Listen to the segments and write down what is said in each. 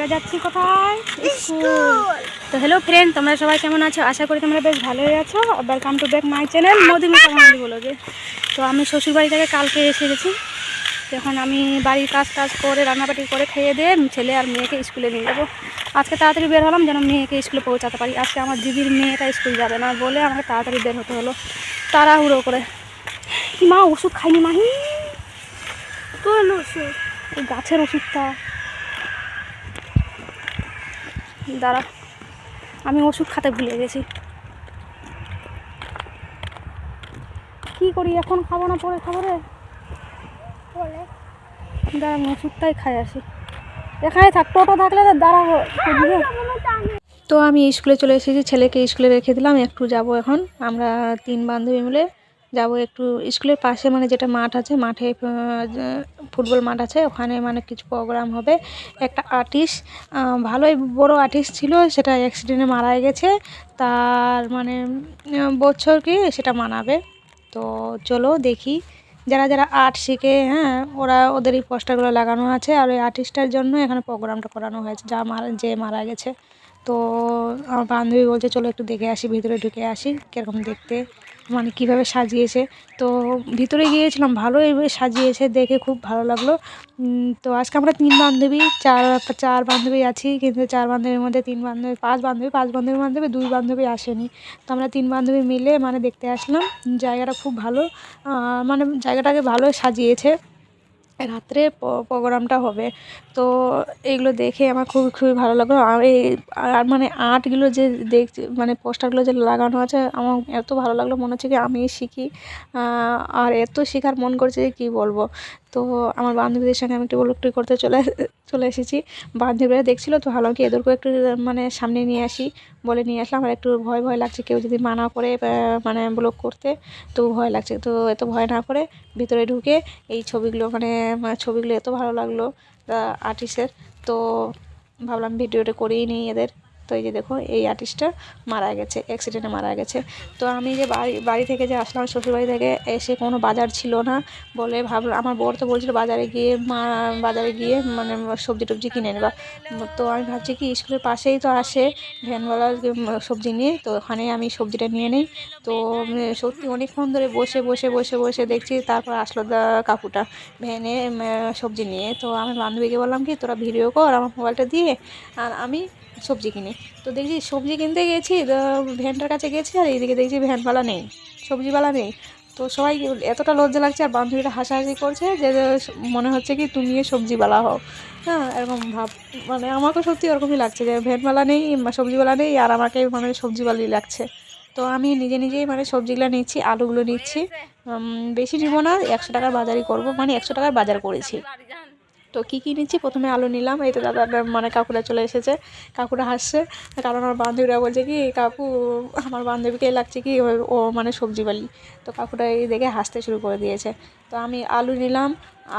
আমরা যাচ্ছি কোথায়? স্কুল। তো হ্যালো ফ্রেন্ড তোমরা সবাই কেমন আছো? আশা করি তোমরা বেশ ভালোই আছো। Welcome to back my channel Madhumita Bangali বলো যে তো আমি শ্বশুরবাড়ি থেকে কালকে এসে গেছি। এখন আমি বাড়ির কাজ টাজ করে রান্নাবাটি করে খেয়ে দিয়ে ছেলে আর মেয়েকে স্কুলে নিয়ে যাব। আজকে তাড়াতাড়ি বের হলাম যেন মেয়েকে স্কুলে পৌঁছাতে পারি। আজকে আমার দিদির মেয়েটা স্কুল যাবে না বলে আমাকে তাড়াতাড়ি বের হতে হলো। তাড়াহুড়ো করে। কি মা ওষুধ খাইনি মাহি? কোন ওষুধ? গাছের ওষুধটা। দাঁড়া, আমি ওষুধ খাতে ভুলে গেছি। কি করি, এখন খাব না পরে খাব রে? বলে দাঁড়া, আমি ওষুধটাই খাই আসি। এখানে থাক, টোটো থাকলে তো দাঁড়া তো আমি স্কুলে চলে এসেছি, ছেলেকে স্কুলে রেখে দিলাম, একটু যাব এখন। আমরা তিন বান্ধবী মিলে যাব একটু স্কুলের পাশে মানে যেটা মাঠ আছে, মাঠে ফুটবল মাঠ আছে, ওখানে মানে কিছু প্রোগ্রাম হবে। একটা আর্টিস্ট ভালোই বড় আর্টিস্ট ছিল, সেটা অ্যাক্সিডেন্টে মারা গেছে। তার মানে বছর কি সেটা মানাবে। তো চলো দেখি, যারা যারা আর্ট শিখে হ্যাঁ ওরা ওদের এই পোস্টারগুলো লাগানো আছে। আর ওই আর্টিস্টের জন্য এখানে প্রোগ্রামটা করানো হয়েছে, যা মারা, যে মারা গেছে। তো আমার বান্ধবী বলছে, চলো একটু দেখে আসি, ভিতরে ঢুকে আসি, কীরকম দেখতে। মানে কীভাবে সাজিয়েছে। তো ভিতরে গিয়েছিলাম ভালো এইভাবে সাজিয়েছে, দেখে খুব ভালো লাগল। তো আজকে আমরা তিন বান্ধবী, চার চার বান্ধবী আছি, কিন্তু চার বান্ধবীর মধ্যে তিন বান্ধবী, পাঁচ বান্ধবী, পাঁচ বান্ধবীর মধ্যে দুই বান্ধবী আসেনি। তো আমরা তিন বান্ধবী মিলে মানে দেখতে আসলাম, জায়গাটা খুব ভালো মানে জায়গাটাকে ভালো সাজিয়েছে। রাত্রে প্রোগ্রামটা হবে। তো এইগুলো দেখে আমার খুবই খুবই ভালো লাগল। আর এই, আর মানে আর্টগুলো যে দেখছি মানে পোস্টারগুলো যে লাগানো আছে, আমার এত ভালো লাগল। মনে হচ্ছে কি আমি শিখি। আর এত শেখার মন করছে যে কী বলব? তো আমার বান্ধবীদের সঙ্গে আমি একটু একটু করতে চলে চলে এসেছি। বান্ধবীরা দেখছিলো তো ভালো কি এদেরকেও একটু মানে সামনে নিয়ে আসি বলে নিয়ে আসলাম। আর একটু ভয় ভয় লাগছে কেউ যদি মানা করে মানে ব্লক করতে, তো ভয় লাগছে। তো এত ভয় না করে ভিতরে ঢুকে এই ছবিগুলো মানে ছবিগুলো এত ভালো লাগল আর্টিস্টের তো ভাবলাম ভিডিওটা করেই নিই এদের। তো এই যে দেখো এই আর্টিস্টটা মারা গেছে অ্যাক্সিডেন্টে মারা গেছে। তো আমি যে বাড়ি বাড়ি থেকে যে আসলাম শ্বশুরবাড়ি থেকে এসে কোনো বাজার ছিল না বলে ভাবলাম আমার বর তো বলছিল বাজারে গিয়ে মা বাজারে গিয়ে মানে সবজি টবজি কিনে নেবা। তো আমি ভাবছি কি স্কুলের পাশেই তো আসে ভ্যানওয়ালা উম, সবজি নিয়ে তো ওখানে আমি সবজিটা নিয়ে নিই। তো সত্যি অনেকক্ষণ ধরে বসে বসে বসে বসে দেখছি তারপর আসলো দা কাকুটা ভ্যানে সবজি নিয়ে। তো আমি বান্ধবীকে বললাম কি তোরা ভিডিও কর আমার মোবাইলটা দিয়ে। আর আমি সবজি কিনি। তো দেখছি সবজি কিনতে গেছি ভ্যানটার কাছে গেছি আর এইদিকে দেখছি ভ্যানওয়ালা নেই, সবজিওয়ালা নেই। তো সবাই এতটা লজ্জা লাগছে আর বান্ধবীরা হাসাহাসি করছে যে মনে হচ্ছে কি তুমি সবজিওয়ালা হও। হ্যাঁ এরকম ভাব মানে আমাকে সত্যি ওরকমই লাগছে যে ভ্যানওয়ালা নেই সবজিওয়ালা নেই আর আমাকে মানে সবজিওয়ালাই লাগছে। তো আমি নিজে নিজেই মানে সবজিগুলো নিচ্ছি, আলুগুলো নিচ্ছি। বেশি নিব না, একশো টাকার বাজারই করব মানে একশো টাকার বাজার করেছি। তো কী কী নিচ্ছি? প্রথমে আলু নিলাম। এই তো দাদা মানে কাকুরা চলে এসেছে। কাকুরা হাসছে। কারণ আমার বান্ধবীরা বলছে কি, কাকু, আমার বান্ধবীকে লাগছে কি ও- মানে সবজিওয়ালি তো কাকুরা এই দেখে হাসতে শুরু করে দিয়েছে। তো আমি আলু নিলাম।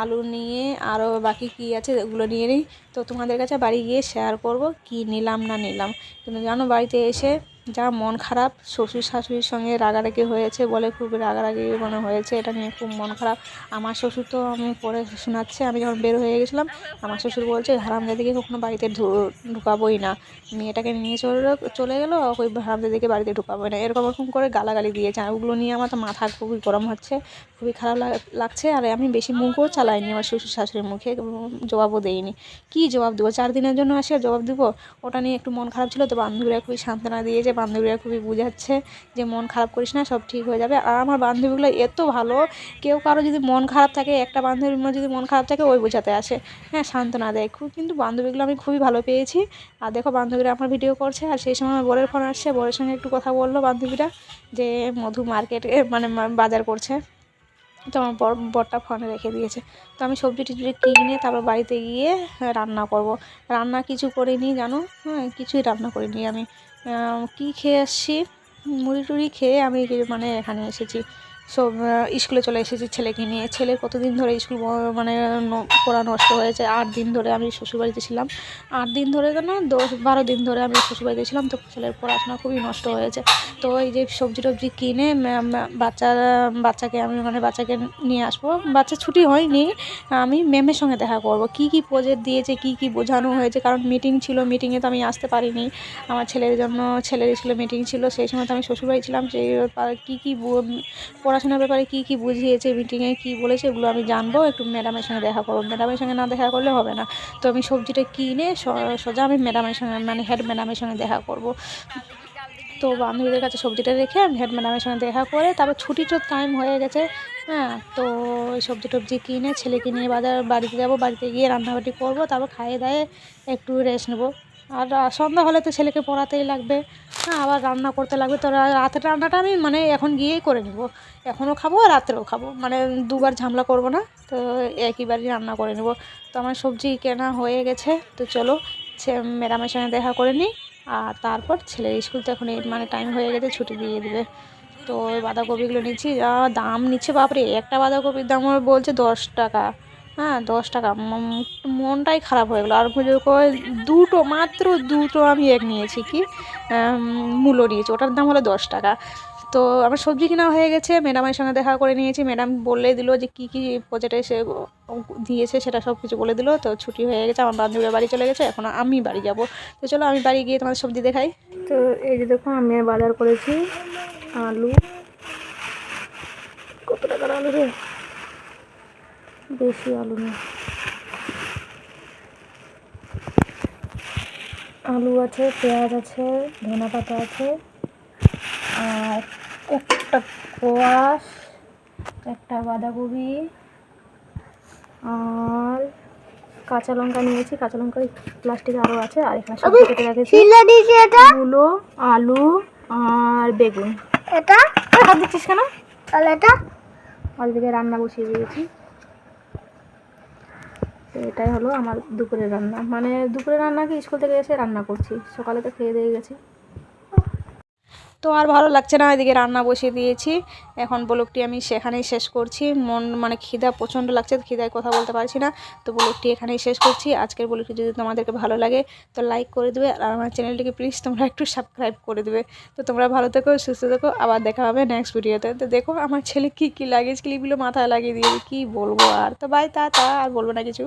আলু নিয়ে আরও বাকি কী আছে ওগুলো নিয়ে নিই। তো তোমাদের কাছে বাড়ি গিয়ে শেয়ার করব কি নিলাম না নিলাম। কিন্তু জানো বাড়িতে এসে যা মন খারাপ, শ্বশুর শাশুড়ির সঙ্গে রাগারাগি হয়েছে বলে খুব রাগারাগি মানে হয়েছে, এটা নিয়ে খুব মন খারাপ। আমার শ্বশুর তো আমি পরে শোনাচ্ছে, আমি যখন বের হয়ে গেছিলাম, আমার শ্বশুর বলছে হারাম হারামজাদিকে কখনো বাড়িতে ঢুকাবোই না। মেয়েটাকে নিয়ে চলে চলে গেলো, ওই হারামজাদিকে বাড়িতে ঢুকাবোই না। এরকম এরকম করে গালাগালি দিয়েছে ওগুলো নিয়ে আমার তো মাথা খুবই গরম হচ্ছে, খুবই খারাপ লাগছে, আর আমি বেশি মুখও চালাইনি আমার শ্বশুর শাশুড়ির মুখে, জবাবও দেইনি। কী জবাব দেবো? চার দিনের জন্য আসে জবাব দেবো? ওটা নিয়ে একটু মন খারাপ ছিল, তো বান্ধবীরা খুবই সান্ত্বনা দিয়েছে বান্ধবীরা খুবই বুঝাচ্ছে যে মন খারাপ করিস না, সব ঠিক হয়ে যাবে। আর আমার বান্ধবীগুলো এত ভালো, কেউ কারও যদি মন খারাপ থাকে, একটা বান্ধবীর যদি মন খারাপ থাকে, ওই বোঝাতে আসে। হ্যাঁ সান্ত্বনা দেয় খুব কিন্তু বান্ধবীগুলো আমি খুবই ভালো পেয়েছি। আর দেখো, বান্ধবীরা আমার ভিডিও করছে, আর সেই সময় আমার বরের ফোন আসছে, বরের সঙ্গে একটু কথা বলল বান্ধবীরা যে মধু মার্কেটে মানে বাজার করছে। তো আমার বর, বরটা ফোনে রেখে দিয়েছে। তো আমি সবজি টবজি কিনে তারপর বাড়িতে গিয়ে রান্না করব। রান্না কিছু করিনি, জানো? হ্যাঁ কিছুই রান্না করিনি আমি। কি খেয়ে আসছি? মুড়ি টুড়ি খেয়ে আমি মানে এখানে এসেছি। আহ, স্কুলে চলে এসেছি ছেলেকে নিয়ে। ছেলের কতদিন ধরে স্কুল মানে পড়া নষ্ট হয়েছে? আট দিন ধরে আমি শ্বশুরবাড়িতে ছিলাম। আট দিন ধরে না দশ বারো দিন ধরে আমি শ্বশুরবাড়িতে ছিলাম। তো ছেলের পড়াশোনা খুবই নষ্ট হয়েছে। তো এই যে সবজি টবজি কিনে বাচ্চা বাচ্চাকে আমি মানে বাচ্চাকে নিয়ে আসব। বাচ্চা ছুটি হয়নি। আমি ম্যামের সঙ্গে দেখা করব। কি কি প্রজেক্ট দিয়েছে কি কি বোঝানো হয়েছে? কারণ মিটিং ছিল মিটিংয়ে তো আমি আসতে পারিনি। আমার ছেলের জন্য ছেলের স্কুলে মিটিং ছিল। সেই সময় তো আমি শ্বশুরবাড়ি ছিলাম। সেই কী কী বো- পড়াশোনার ব্যাপারে কী কী বুঝিয়েছে মিটিংয়ে কী বলেছে, এগুলো আমি জানব। একটু ম্যাডামের সঙ্গে দেখা করব। ম্যাডামের সঙ্গে না দেখা করলে হবে না। তো আমি সবজিটা কিনে সোজা আমি ম্যাডামের সঙ্গে মানে হেড ম্যাডামের সঙ্গে দেখা করব। তো বান্ধবীদের কাছে সবজিটা রেখে আমি হেড ম্যাডামের সঙ্গে দেখা করে, তারপর ছুটির টাইম হয়ে গেছে হ্যাঁ। তো ওই সবজি টবজি কিনে, ছেলেকে নিয়ে বাজার, বাড়িতে যাব, বাড়িতে গিয়ে রান্নাবাটি করব, তারপর খাইয়ে দায়ে একটু রেস্ট নেব। আর সন্ধ্যা হলে তো ছেলেকে পড়াতেই লাগবে। হ্যাঁ আবার রান্না করতে লাগবে। তো রাতের রান্নাটা আমি মানে এখন গিয়েই করে নেব। এখনও খাব আর রাত্রেও খাব। মানে দুবার ঝামেলা করব না, তো একইবারই রান্না করে নেব। তো আমার সবজি কেনা হয়ে গেছে। তো চলো ম্যাডামের সঙ্গে দেখা করে নিই। আর তারপর ছেলের স্কুল তো এখন এই মানে টাইম হয়ে গেছে, ছুটি দিয়ে দিবে। তো ওই বাঁধাকপিগুলো নিচ্ছি। যা দাম নিচ্ছে, বাপরে! একটা বাঁধাকপির দাম বলছে দশ টাকা। হ্যাঁ দশ টাকা। মনটাই খারাপ হয়ে গেলো। আর দুটো মাত্র দুটো আমি এক নিয়েছি কি আম, মূলো নিয়েছি। ওটার দাম হলো দশ টাকা। তো আমার সবজি কেনা হয়ে গেছে ম্যাডামের সঙ্গে দেখা করে নিয়েছি। ম্যাডাম বলে দিল যে কী কী প্রজেক্টে সে দিয়েছে সেটা সব কিছু বলে দিল। তো ছুটি হয়ে গেছে আমার বান্ধবীর বাড়ি চলে গেছে এখন আমি বাড়ি যাব। তো চলো আমি বাড়ি গিয়ে তোমাদের সবজি দেখাই। তো এই যে দেখো আমি বাজার করেছি আলু। কত টাকার আলু রে? বেশি আলু নেই আলু আছে পেঁয়াজ আছে ধনে পাতা আছে আর একটা কোয়াশ একটা বাঁধাকপি আর কাঁচা লঙ্কা নিয়েছি। কাঁচা লঙ্কা প্লাস্টিকে আরও আছে আর এখানে সবজি কেটে রেখেছি। মূলো আলু আর বেগুন। এটা? দিচ্ছিস কেন? তাহলে এটা? ওইদিকে রান্না বসিয়ে দিয়েছি। তো এটাই হলো আমার দুপুরের রান্না। মানে দুপুরের রান্নাকে স্কুল থেকে এসে রান্না করছি। সকালে তো খেয়ে দিয়ে গেছি। তো আর ভালো লাগছে না, এদিকে রান্না বসিয়ে দিয়েছি। এখন ব্লগটি আমি সেখানেই শেষ করছি। মন মানে খিদা প্রচণ্ড লাগছে খিদায় কথা বলতে পারছি না। তো ব্লগটি এখানেই শেষ করছি। আজকের ব্লগটি যদি তোমাদেরকে ভালো লাগে, তো লাইক করে দেবে আর আমার চ্যানেলটিকে প্লিজ তোমরা একটু সাবস্ক্রাইব করে দেবে। তো তোমরা ভালো থেকো, সুস্থ থেকো, আবার দেখা হবে নেক্সট ভিডিওতে তো দেখো আমার ছেলে কী কী লাগেজ ক্লিপগুলো মাথায় লাগিয়ে দিয়েছে, কী বলব আর। তো বাই তা তা আর বলব না কিছু।